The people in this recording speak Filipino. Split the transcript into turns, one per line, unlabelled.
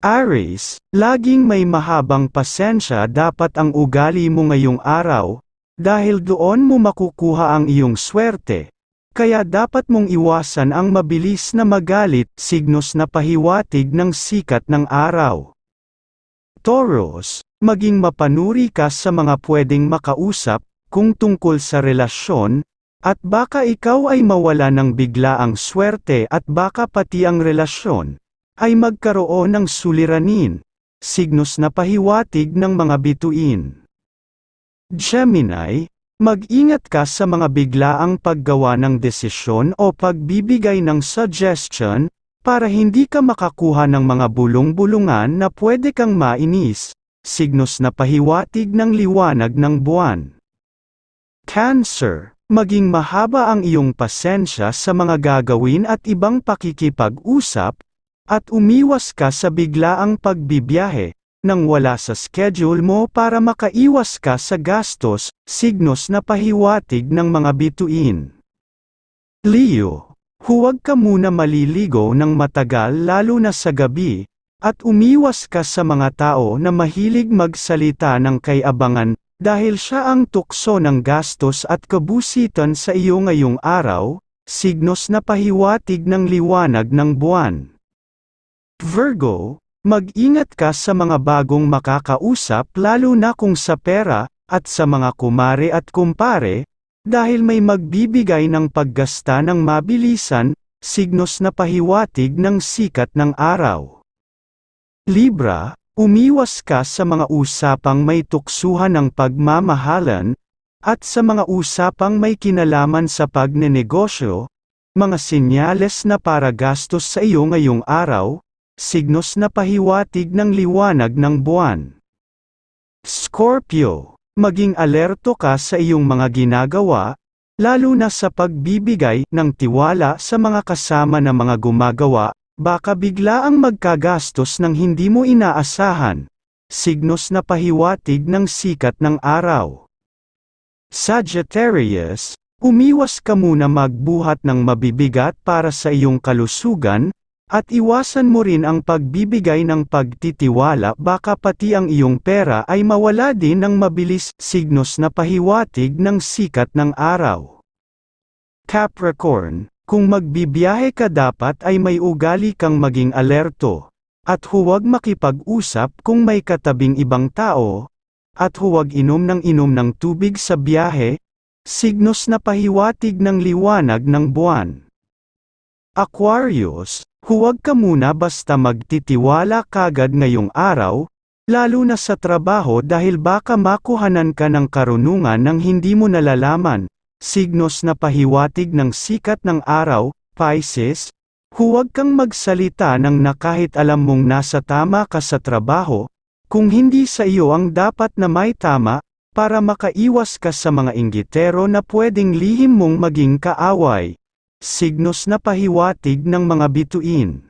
Aries, laging may mahabang pasensya dapat ang ugali mo ngayong araw, dahil doon mo makukuha ang iyong swerte. Kaya dapat mong iwasan ang mabilis na magalit, signos na pahiwatig ng sikat ng araw. Taurus, maging mapanuri ka sa mga pwedeng makausap, kung tungkol sa relasyon, at baka ikaw ay mawala ng biglaang swerte at baka pati ang relasyon, ay magkaroon ng suliranin, signos na pahiwatig ng mga bituin. Gemini, mag-ingat ka sa mga biglaang paggawa ng desisyon o pagbibigay ng suggestion, para hindi ka makakuha ng mga bulong-bulungan na pwede kang mainis, signos na pahiwatig ng liwanag ng buwan. Cancer, maging mahaba ang iyong pasensya sa mga gagawin at ibang pakikipag-usap, at umiwas ka sa biglaang pagbibiyahe, nang wala sa schedule mo para makaiwas ka sa gastos, signos na pahiwatig ng mga bituin. Leo, huwag ka muna maliligo ng matagal lalo na sa gabi, at umiwas ka sa mga tao na mahilig magsalita ng kay-abangan, dahil siya ang tukso ng gastos at kabusitan sa iyo ngayong araw, signos na pahiwatig ng liwanag ng buwan. Virgo, mag-ingat ka sa mga bagong makakausap lalo na kung sa pera, at sa mga kumare at kumpare, dahil may magbibigay ng paggasta ng mabilisan, signos na pahiwatig ng sikat ng araw. Libra, umiwas ka sa mga usapang may tuksuhan ng pagmamahalan, at sa mga usapang may kinalaman sa pagnenegosyo, mga sinyales na para gastos sa iyo ngayong araw, signos na pahiwatig ng liwanag ng buwan. Scorpio, maging alerto ka sa iyong mga ginagawa, lalo na sa pagbibigay ng tiwala sa mga kasama na mga gumagawa, baka bigla ang magkagastos ng hindi mo inaasahan, signos na pahiwatig ng sikat ng araw. Sagittarius, umiwas ka muna magbuhat ng mabibigat para sa iyong kalusugan, at iwasan mo rin ang pagbibigay ng pagtitiwala baka pati ang iyong pera ay mawala din ng mabilis, signos na pahiwatig ng sikat ng araw. Capricorn, kung magbibiyahe ka dapat ay may ugali kang maging alerto, at huwag makipag-usap kung may katabing ibang tao, at huwag inom ng inom ng tubig sa biyahe, signos na pahiwatig ng liwanag ng buwan. Aquarius, Huwag ka muna basta magtitiwala kagad ngayong araw, lalo na sa trabaho dahil baka makuhanan ka ng karunungan ng hindi mo nalalaman, signos na pahiwatig ng sikat ng araw, Pisces, huwag kang magsalita ng na kahit alam mong nasa tama ka sa trabaho, kung hindi sa iyo ang dapat na may tama, para makaiwas ka sa mga inggitero na pwedeng lihim mong maging kaaway signos na pahiwatig ng mga bituin.